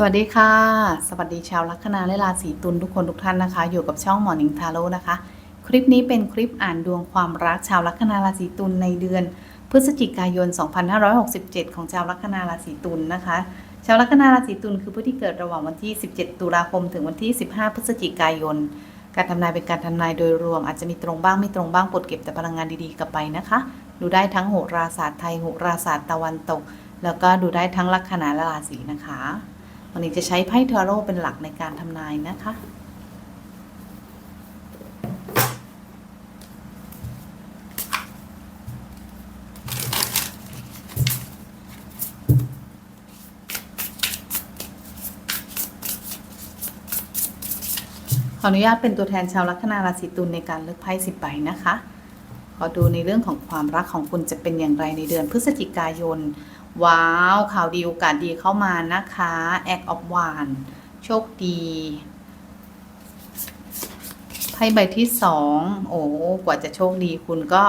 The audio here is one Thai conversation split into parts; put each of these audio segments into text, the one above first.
สวัสดีค่ะ สวัสดีชาวลัคนาและราศีตุลทุกคนทุกท่านนะคะ อยู่กับช่องหมอนิงทาโร่นะคะ คลิปนี้เป็นคลิปอ่านดวงความรักชาวลัคนาราศีตุลในเดือน พฤศจิกายน 2567 ของชาวลัคนาราศีตุลนะคะ ชาวลัคนาราศีตุลคือผู้ที่เกิดระหว่างวันที่ 17 ตุลาคม ถึงวันที่ 15 พฤศจิกายน การทำนายเป็นการทำนายโดยรวม อาจจะมีตรงบ้างไม่ตรงบ้างปรดเก็บแต่พลังงานดีๆกลับไปนะคะ ดูได้ทั้งโหราศาสตร์ไทยโหราศาสตร์ตะวันตก แล้วก็ดูได้ทั้งลัคนาและราศีนะคะ วันนี้จะใช้ไพ่ทาโร่เป็นหลักในการทำนายนะคะ ขออนุญาตเป็นตัวแทนชาวลัคนาราศีตุลในการเลือกไพ่สิบใบนะคะ ขอดูในเรื่องของความรักของคุณจะเป็นอย่างไรในเดือนพฤศจิกายน ว้าว ข่าวดีโอกาสดีเข้ามานะคะแอคออฟวานโชคดีไพ่ใบที่สองโอ้กว่าจะโชคดีคุณก็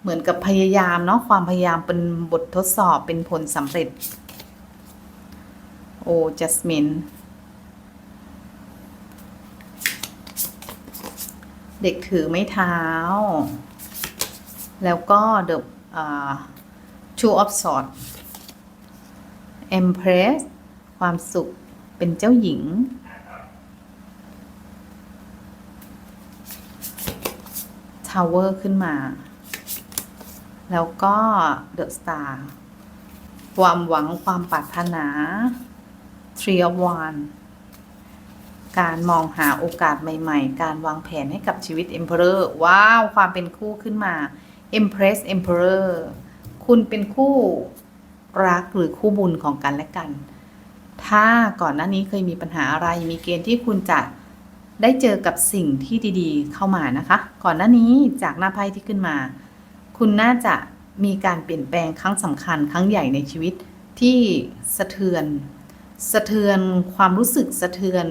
เหมือนกับพยายามเนาะความพยายามเป็นบททดสอบเป็นผลสำเร็จ โอ้จัสมินเด็กถือไม้เท้า แล้วก็ the อ่า two of swords empress ความสุขเป็นเจ้าหญิง tower ขึ้นมา แล้วก็ the star ความหวังความปรารถนา three of wands การมองหาโอกาสใหม่ ๆ การวางแผนให้กับชีวิต Emperor ว้าว ความเป็นคู่ขึ้นมา Empress Emperor คุณเป็นคู่รักหรือคู่บุญของกันและกัน ถ้าก่อนหน้านี้เคยมีปัญหาอะไร มีเกณฑ์ที่คุณจะได้เจอกับสิ่งที่ดีๆ เข้ามานะคะ ก่อนหน้านี้จากหน้าไพ่ที่ขึ้นมา คุณน่าจะมีการเปลี่ยนแปลงครั้งสำคัญ ครั้งใหญ่ในชีวิตที่สะเทือน สะเทือนความรู้สึกสะเทือน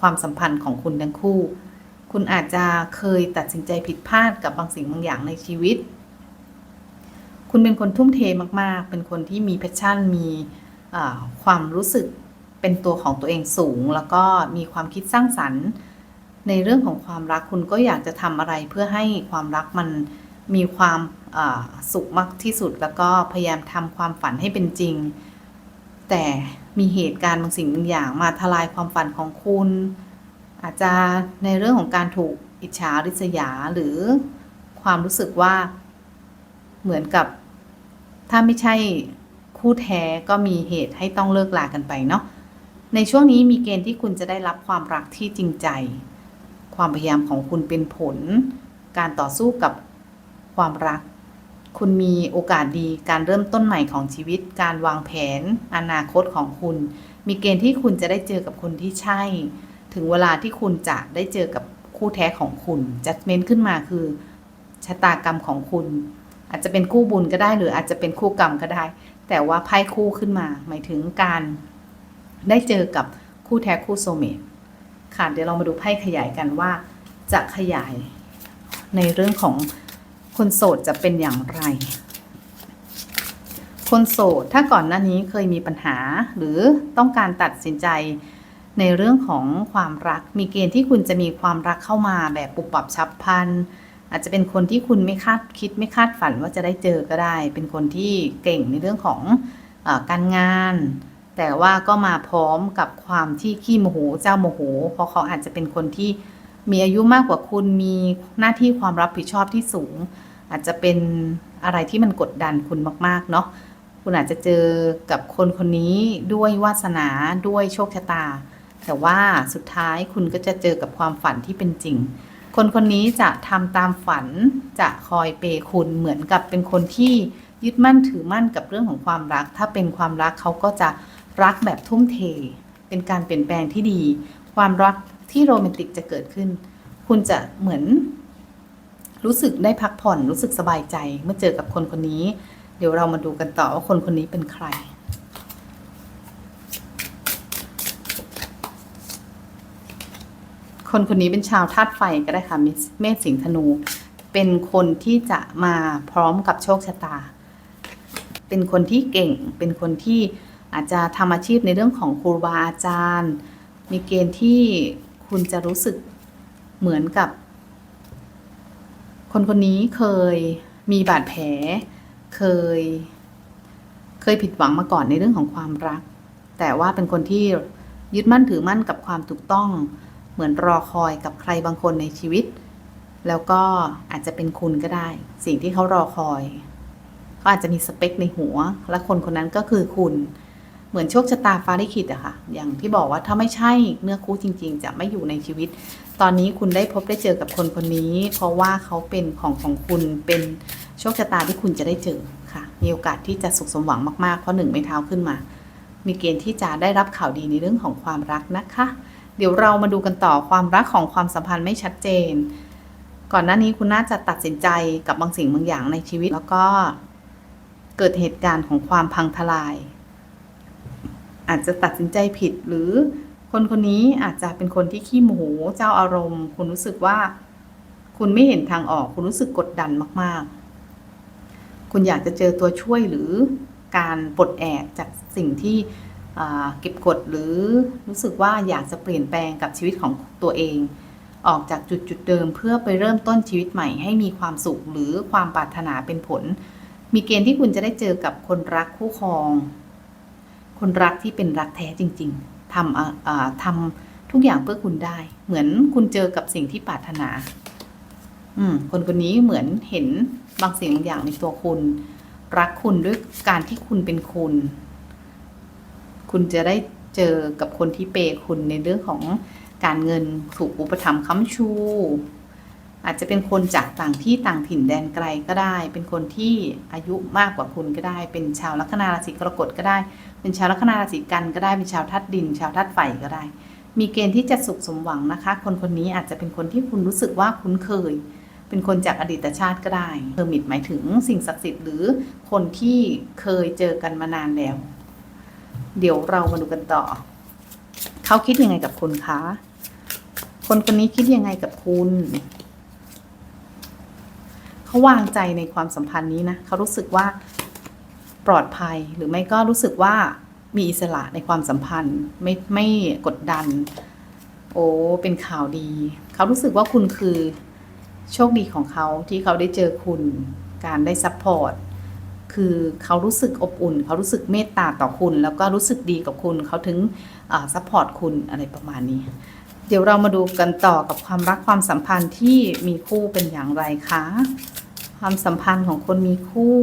ความสัมพันธ์ของคุณทั้งคู่ คุณอาจจะเคยตัดสินใจผิดพลาดกับบางสิ่งบางอย่างในชีวิต คุณเป็นคนทุ่มเทมากๆ เป็นคนที่มีแพชชั่น มีความรู้สึกเป็นตัวของตัวเองสูง แล้วก็มีความคิดสร้างสรรค์ ในเรื่องของความรักคุณก็อยากจะทำอะไรเพื่อให้ความรักมันมีความสุขมากที่สุด แล้วก็พยายามทำความฝันให้เป็นจริง แต่มีเหตุการณ์บางสิ่งบางอย่างมาทลายความฝันของคุณ อาจจะในเรื่องของการถูกอิจฉาริษยาหรือความรู้สึกว่าเหมือนกับ ถ้าไม่ใช่คู่แท้ก็มีเหตุให้ต้องเลิกลากันไปเนาะในช่วงนี้มีเกณฑ์ที่คุณจะได้รับความรักที่จริงใจ ความพยายามของคุณเป็นผล การต่อสู้กับความรัก คุณมีโอกาสดีการเริ่มต้นใหม่ของชีวิต การวางแผน อนาคตของคุณ มีเกณฑ์ที่คุณจะได้เจอกับคนที่ใช่ ถึงเวลาที่คุณจะได้เจอกับคู่แท้ของคุณจัดเม้นขึ้นมาคือชะตากรรมของคุณ อาจจะเป็นคู่บุญก็ได้ หรืออาจจะเป็นคู่กรรมก็ได้ แต่ว่าไพ่คู่ขึ้นมา หมายถึงการได้เจอกับคู่แท้คู่โซเมตค่ะเดี๋ยวเรามาดูไพ่ขยายกันว่า จะขยายในเรื่องของคนโสดจะเป็นอย่างไร คนโสดถ้าก่อนหน้านี้เคยมีปัญหาหรือต้องการตัดสินใจในเรื่องของความรัก มีเกณฑ์ที่คุณจะมีความรักเข้ามาแบบปุบปับฉับพลัน อาจจะเป็นคนที่คุณไม่คาดคิดไม่คาดฝันว่าจะได้เจอก็ได้ เป็นคนที่เก่งในเรื่องของอการงาน แต่ว่าก็มาพร้อมกับความที่ขี้โมโหเจ้าโมโห เพราะเขาอาจจะเป็นคนที่มีอายุมากกว่าคุณมีหน้าที่ความรับผิดชอบที่สูง อาจจะเป็นอะไรที่มันกดดันคุณมาก ๆ เนาะคุณอาจจะเจอกับคนคนนี้ด้วยวาสนาด้วยโชคชะตา แต่ว่าสุดท้ายคุณก็จะเจอกับความฝันที่เป็นจริง คนคนนี้จะทำตามฝันจะคอยเปย์คุณเหมือนกับเป็นคนที่ยึดมั่นถือมั่นกับเรื่องของความรัก ถ้าเป็นความรักเขาก็จะรักแบบทุ่มเท เป็นการเปลี่ยนแปลงที่ดี ความรักที่โรแมนติกจะเกิดขึ้น คุณจะเหมือน รู้สึกได้พักผ่อนรู้สึกสบายใจ เมื่อเจอกับคนคนนี้ เดี๋ยวเรามาดูกันต่อว่าคนคนนี้เป็นใคร คนคนนี้เป็นชาวธาตุไฟก็ได้ค่ะเมษสิงห์ธนู เป็นคนที่จะมาพร้อมกับโชคชะตา เป็นคนที่เก่ง เป็นคนที่อาจจะทำอาชีพในเรื่องของครูบาอาจารย์ มีเกณฑ์ที่คุณจะรู้สึกเหมือนกับ คนคนนี้เคยมีบาดแผล เคย เคยผิดหวังมาก่อนในเรื่องของความรัก แต่ว่าเป็นคนที่ยึดมั่นถือมั่นกับความถูกต้อง เหมือนรอคอยกับใครบางคนในชีวิต แล้วก็อาจจะเป็นคุณก็ได้ สิ่งที่เขารอคอยเขาอาจจะมีสเปคในหัว และคนคนนั้นก็คือคุณ เหมือนโชคชะตาฟ้าลิขิตอะค่ะ อย่างที่บอกว่าถ้าไม่ใช่เนื้อคู่จริง ๆ จะไม่อยู่ในชีวิต ตอนนี้คุณได้พบได้เจอกับคนคนนี้ เพราะว่าเขาเป็นของของคุณเป็นโชคชะตาที่คุณจะได้เจอค่ะ มีโอกาสที่จะสุขสมหวังมากๆเพราะหนึ่งไม่เท้าขึ้นมา มีเกณฑ์ที่จะได้รับข่าวดีในเรื่องของความรักนะคะ เดี๋ยวเรามาดูกันต่อความรักของความสัมพันธ์ไม่ชัดเจน ก่อนหน้านี้คุณน่าจะตัดสินใจกับบางสิ่งบางอย่างในชีวิต แล้วก็เกิดเหตุการณ์ของความพังทลาย อาจจะตัดสินใจผิดหรือคนคนนี้อาจจะเป็นคนที่ขี้โมโหเจ้าอารมณ์ คุณรู้สึกว่า คุณไม่เห็นทางออก คุณรู้สึกกดดันมาก ๆ คุณอยากจะเจอตัวช่วยหรือการปลดแอกจากสิ่งที่ เก็บกดหรือรู้สึกว่าอยากจะเปลี่ยนแปลงกับชีวิตของตัวเอง ออกจากจุดจุดๆเดิมเพื่อไปเริ่มต้นชีวิตใหม่ให้มีความสุขหรือความปรารถนาเป็นผล มีเกณฑ์ที่คุณจะได้เจอกับคนรักคู่ครอง คนรักที่เป็นรักแท้จริง ๆทำทำทุกอย่างเพื่อคุณได้ เหมือนคุณเจอกับสิ่งที่ปรารถนา อืมคนคนนี้เหมือนเห็นบางสิ่งบางอย่างในตัวคุณ รักคุณด้วยการที่คุณเป็นคุณ คุณจะได้เจอกับคนที่เปย์คุณในเรื่องของการเงินถูกอุปถัมภ์ค้ำชู อาจจะเป็นคนจากต่างที่ต่างถิ่นแดนไกลก็ได้ เป็นคนที่อายุมากกว่าคุณก็ได้ เป็นชาวลัคนาราศีกรกฎก็ได้ เป็นชาวลัคนาราศีกันก็ได้ เป็นชาวธาตุดิน ชาวธาตุไฟก็ได้ มีเกณฑ์ที่จะสุขสมหวังนะคะ คนคนนี้อาจจะเป็นคนที่คุณรู้สึกว่าคุ้นเคย เป็นคนจากอดีตชาติก็ได้เฮอร์มิตหมายถึงสิ่งศักดิ์สิทธิ์หรือคนที่เคยเจอกันมานานแล้ว เดี๋ยวเรามาดูกันต่อ เขาคิดยังไงกับคุณคะ คนคนนี้คิดยังไงกับคุณ เขาวางใจในความสัมพันธ์นี้นะเขารู้สึกว่าปลอดภัยหรือไม่ก็รู้สึกว่ามีอิสระในความสัมพันธ์ไม่ไม่กดดัน โอ้เป็นข่าวดี เขารู้สึกว่าคุณคือโชคดีของเขาที่เขาได้เจอคุณ การได้ซัพพอร์ต คือเขารู้สึกอบอุ่น เขารู้สึกเมตตาต่อคุณ แล้วก็รู้สึกดีกับคุณ เขาถึงซัพพอร์ตคุณอะไรประมาณนี้ เดี๋ยวเรามาดูกันต่อกับความรักความสัมพันธ์ที่มีคู่เป็นอย่างไรคะความสัมพันธ์ของคนมีคู่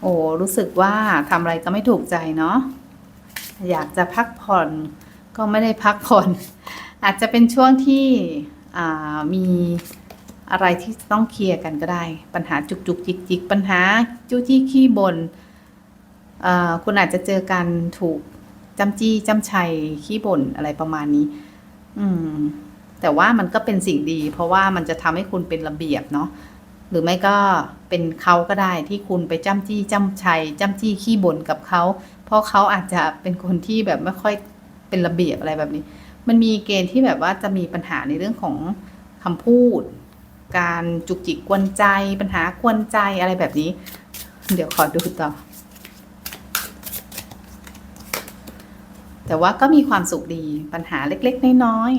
โอ้รู้สึกว่าทำอะไรก็ไม่ถูกใจเนาะอยากจะพักผ่อนก็ไม่ได้พักผ่อน อาจจะเป็นช่วงที่มี อะไรที่ต้องเคลียร์กันก็ได้ ปัญหาจุกจุกจิกจิกปัญหาจู้จี้ขี้บนอ่าคุณอาจจะเจอกันถูกจำจี้จำชัยขี้บ่นอะไรประมาณนี้ อืม แต่ว่ามันก็เป็นสิ่งดี เพราะว่ามันจะทำให้คุณเป็นระเบียบเนาะหรือไม่ก็เป็นเขาก็ได้ที่คุณไปจ้ำจี้จ้ำชัยจ้ำจี้ขี้บ่นกับเขา เพราะเขาอาจจะเป็นคนที่แบบไม่ค่อยเป็นระเบียบอะไรแบบนี้ มันมีเกณฑ์ที่แบบว่าจะมีปัญหาในเรื่องของคำพูด การจุกจิกกวนใจปัญหากวนใจอะไรแบบนี้ เดี๋ยวขอดูต่อ แต่ว่าก็มีความสุขดีปัญหาเล็ก ๆ น้อย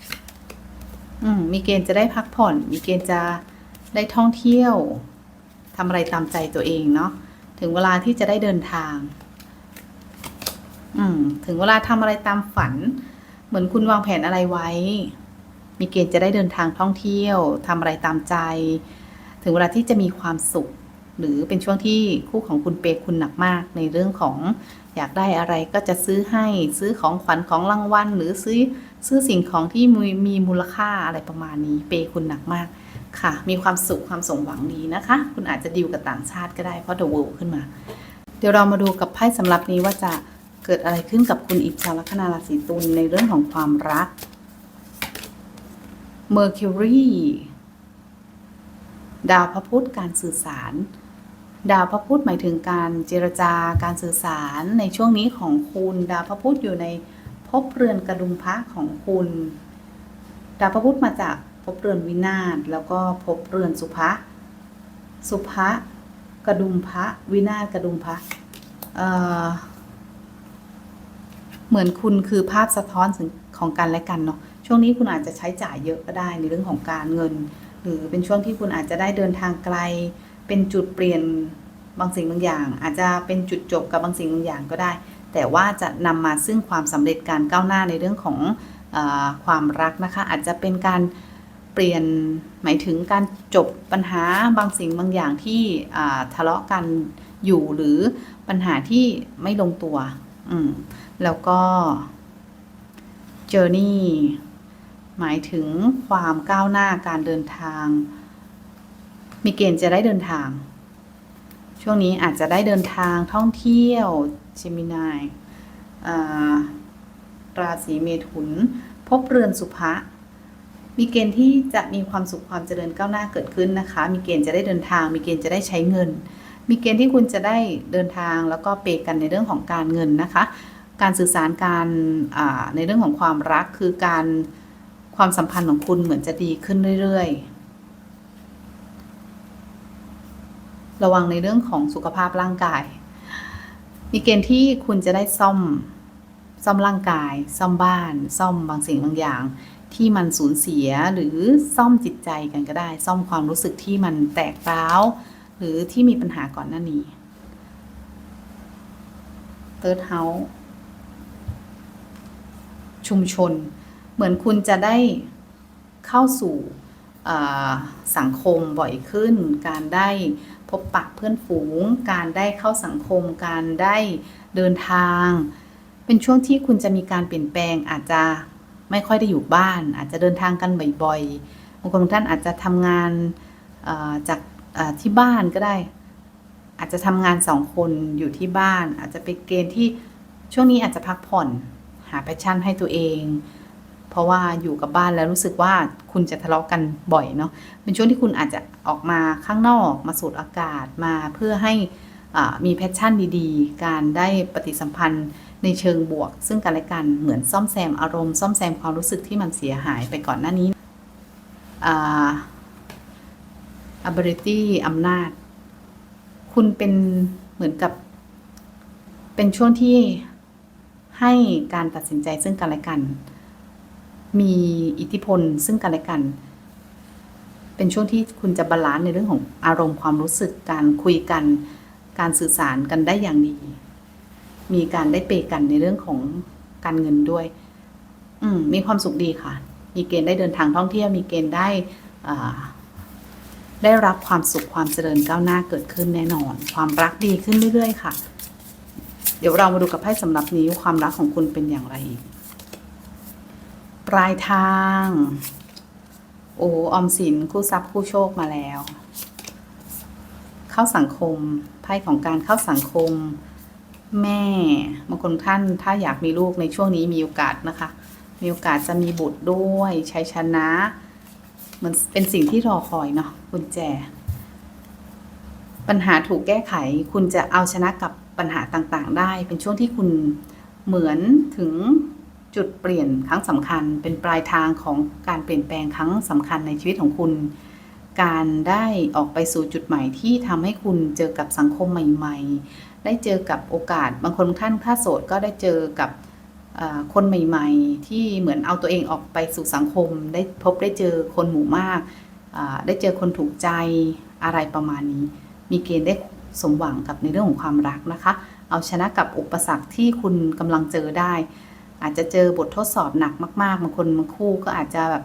ๆอืมมีเกณฑ์จะได้พักผ่อน มีเกณฑ์จะได้ท่องเที่ยวทำอะไรตามใจตัวเองเนาะถึงเวลาที่จะได้เดินทาง อืม ถึงเวลาทำอะไรตามฝัน เหมือนคุณวางแผนอะไรไว้ มีเกณฑ์จะได้เดินทางท่องเที่ยวทำอะไรตามใจ ถึงเวลาที่จะมีความสุข หรือเป็นช่วงที่คู่ของคุณเปย์คุณหนักมาก ในเรื่องของอยากได้อะไรก็จะซื้อให้ซื้อของขวัญของรางวัลหรือซื้อซื้อสิ่งของที่มีมีมูลค่าอะไรประมาณนี้ เปย์คุณหนักมากค่ะ มีความสุขความสมหวังดีนะคะ คุณอาจจะดีลกับต่างชาติก็ได้เพราะ The World ขึ้นมา เดี๋ยวเรามาดูกับไพ่สำหรับนี้ว่าจะเกิดอะไรขึ้นกับคุณอีกชาวลัคนาราศีตุลในเรื่องของความรัก Mercury ดาวพระพุธการสื่อสาร ดาวพระพุธหมายถึงการเจรจาการสื่อสารในช่วงนี้ของคุณ ดาวพระพุธอยู่ในภพเรือนกระดุมพระของคุณ ดาวพระพุธมาจากภพเรือนวินาศแล้วก็ภพเรือนสุภะสุภะกระดุมพระวินาศกระดุมพระเเหมือนคุณคือภาพสะท้อนของกันและกันเนาะ ช่วงนี้คุณอาจจะใช้จ่ายเยอะก็ได้ในเรื่องของการเงิน หรือเป็นช่วงที่คุณอาจจะได้เดินทางไกล เป็นจุดเปลี่ยนบางสิ่งบางอย่าง อาจจะเป็นจุดจบกับบางสิ่งบางอย่างก็ได้ แต่ว่าจะนำมาซึ่งความสำเร็จการก้าวหน้าในเรื่องของอความรักนะคะ อาจจะเป็นการเปลี่ยนหมายถึงการจบปัญหาบางสิ่งบางอย่างที่ทะเลาะกันอยู่หรือปัญหาที่ไม่ลงตัว อืม แล้วก็ journey หมายถึงความก้าวหน้าการเดินทาง มีเกณฑ์จะได้เดินทาง ช่วงนี้อาจจะได้เดินทางท่องเที่ยวเจมินายราศีเมถุน พบเรือนสุภะมีเกณฑ์ที่จะมีความสุขความเจริญก้าวหน้าเกิดขึ้นนะคะ มีเกณฑ์จะได้เดินทาง มีเกณฑ์จะได้ใช้เงิน มีเกณฑ์ที่คุณจะได้เดินทางแล้วก็เปกันในเรื่องของการเงินนะคะ การสื่อสารการอ่าในเรื่องของความรักคือการ ความสัมพันธ์ของคุณเหมือนจะดีขึ้นเรื่อยๆ ระวังในเรื่องของสุขภาพร่างกาย มีเกณฑ์ที่คุณจะได้ซ่อม ซ่อมร่างกาย ซ่อมบ้าน ซ่อมบางสิ่งบางอย่าง ที่มันสูญเสียหรือซ่อมจิตใจกันก็ได้ ซ่อมความรู้สึกที่มันแตกร้าว หรือที่มีปัญหาก่อนหน้านี้ Third House ชุมชน เหมือนคุณจะได้เข้าสู่สังคมบ่อยขึ้น การได้พบปะเพื่อนฝูง การได้เข้าสังคม การได้เดินทาง เป็นช่วงที่คุณจะมีการเปลี่ยนแปลงอาจจะไม่ค่อยได้อยู่บ้าน อาจจะเดินทางกันบ่อยๆบางคนท่านอาจจะทำงานจากที่บ้านก็ได้ อาจจะทำงานสองคนอยู่ที่บ้าน อาจจะเป็นเกณฑ์ที่ช่วงนี้อาจจะพักผ่อน หาแพชชั่นให้ตัวเอง เพราะว่าอยู่กับบ้านแล้วรู้สึกว่าคุณจะทะเลาะกันบ่อยเนาะเป็นช่วงที่คุณอาจจะออกมาข้างนอกมาสูดอากาศมาเพื่อให้มีแพชชั่นดีๆ การได้ปฏิสัมพันธ์ในเชิงบวก ซึ่งกันและกันเหมือนซ่อมแซมอารมณ์ซ่อมแซมความรู้สึกที่มันเสียหายไปก่อนหน้านี้อ่า ability อำนาจ คุณเป็นเหมือนกับเป็นช่วงที่ให้การตัดสินใจซึ่งกันและกัน มีอิทธิพลซึ่งกันและกัน เป็นช่วงที่คุณจะบาลานซ์ในเรื่องของอารมณ์ความรู้สึกการคุยกัน การสื่อสารกันได้อย่างดี มีการได้เปกันในเรื่องของการเงินด้วย อืมมีความสุขดีค่ะ มีเกณฑ์ได้เดินทางท่องเที่ยว มีเกณฑ์ได้อ่าได้รับความสุขความเจริญก้าวหน้าเกิดขึ้นแน่นอน ความรักดีขึ้นเรื่อยๆ ค่ะ เดี๋ยวเรามาดูกับไพ่สำหรับนี้วความรักของคุณเป็นอย่างไรอีก ปลายทาง โอ้ออมสินคู่ทรัพย์คู่โชคมาแล้ว เข้าสังคมไพ่ของการเข้าสังคม แม่บางคนท่านถ้าอยากมีลูกในช่วงนี้มีโอกาสนะคะ มีโอกาสจะมีบุตรด้วยชัยชนะมันเป็นสิ่งที่รอคอยเนาะกุญแจ ปัญหาถูกแก้ไข คุณจะเอาชนะกับปัญหาต่างๆ ได้ เป็นช่วงที่คุณเหมือนถึง จุดเปลี่ยนครั้งสำคัญ เป็นปลายทางของการเปลี่ยนแปลงครั้งสำคัญในชีวิตของคุณ การได้ออกไปสู่จุดใหม่ที่ทำให้คุณเจอกับสังคมใหม่ ๆ ได้เจอกับโอกาส บางคนท่านถ้าโสดก็ได้เจอกับคนใหม่ ๆ ที่เหมือนเอาตัวเองออกไปสู่สังคม ได้พบได้เจอคนหมู่มาก ได้เจอคนถูกใจอะไรประมาณนี้ มีเกณฑ์ได้สมหวังกับในเรื่องของความรักนะคะ เอาชนะกับอุปสรรคที่คุณกำลังเจอได้ อาจจะเจอบททดสอบหนักมากๆบางคนบางคู่ก็อาจจะแบบ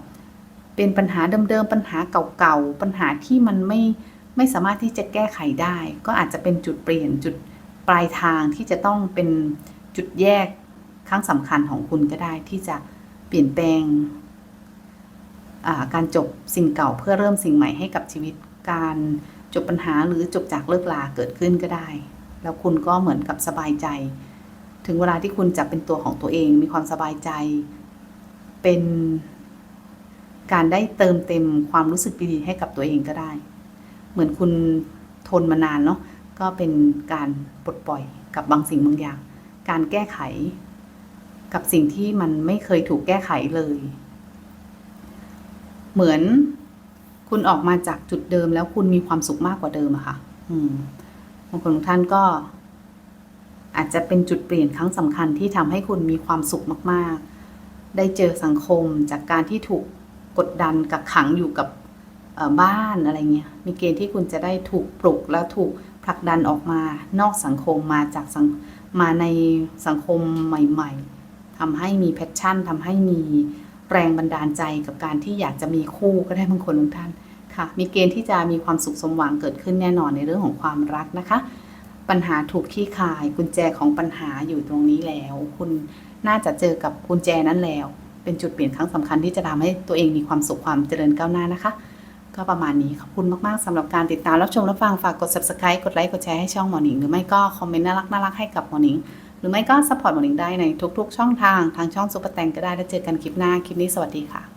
เป็นปัญหาเดิมๆปัญหาเก่าๆปัญหาที่มันไม่ไม่สามารถที่จะแก้ไขได้ ก็อาจจะเป็นจุดเปลี่ยนจุดปลายทางที่จะต้องเป็นจุดแยกครั้งสำคัญของคุณก็ได้ที่จะเปลี่ยนแปลงการจบสิ่งเก่าเพื่อเริ่มสิ่งใหม่ให้กับชีวิตการจบปัญหาหรือจบจากเลิกลาเกิดขึ้นก็ได้ แล้วคุณก็เหมือนกับสบายใจ ถึงเวลาที่คุณจะเป็นตัวของตัวเองมีความสบายใจ เป็นการได้เติมเต็มความรู้สึกดีๆให้กับตัวเองก็ได้ เหมือนคุณทนมานานเนาะก็เป็นการปลดปล่อยกับบางสิ่งบางอย่าง การแก้ไข กับสิ่งที่มันไม่เคยถูกแก้ไขเลย เหมือนคุณออกมาจากจุดเดิมแล้วคุณมีความสุขมากกว่าเดิมอะค่ะ อืมบางคนท่านก็ อาจจะเป็นจุดเปลี่ยนครั้งสำคัญที่ทำให้คุณมีความสุขมาก ๆ ได้เจอสังคมจากการที่ถูกกดดันกักขังอยู่กับบ้านอะไรเงี้ย มีเกณฑ์ที่คุณจะได้ถูกปลุกและถูกผลักดันออกมานอกสังคมมาจากสังมาในสังคมใหม่ ๆทำให้มีแพชชั่นทำให้มีแรงบันดาลใจกับการที่อยากจะมีคู่ก็ได้บางคนบางท่านค่ะ มีเกณฑ์ที่จะมีความสุขสมหวังเกิดขึ้นแน่นอนในเรื่องของความรักนะคะ ปัญหาถูกขี้คาย กุญแจของปัญหาอยู่ตรงนี้แล้ว คุณน่าจะเจอกับกุญแจนั้นแล้ว เป็นจุดเปลี่ยนครั้งสำคัญที่จะทำให้ตัวเองมีความสุขความเจริญก้าวหน้านะคะ ก็ประมาณนี้ขอบคุณมากๆสำหรับการติดตามรับชมรับฟังฝากกด subscribe กดไลค์กดแชร์ให้ช่องหมอหนิงหรือไม่ก็คอมเมนต์น่ารักน่ารักให้กับหมอหนิงหรือไม่ก็สปอร์ตหมอหนิงได้ในทุก ๆ ช่องทางทางช่องซุปเปอร์แตงก็ได้แล้วเจอกันคลิปหน้าคลิปนี้สวัสดีค่ะ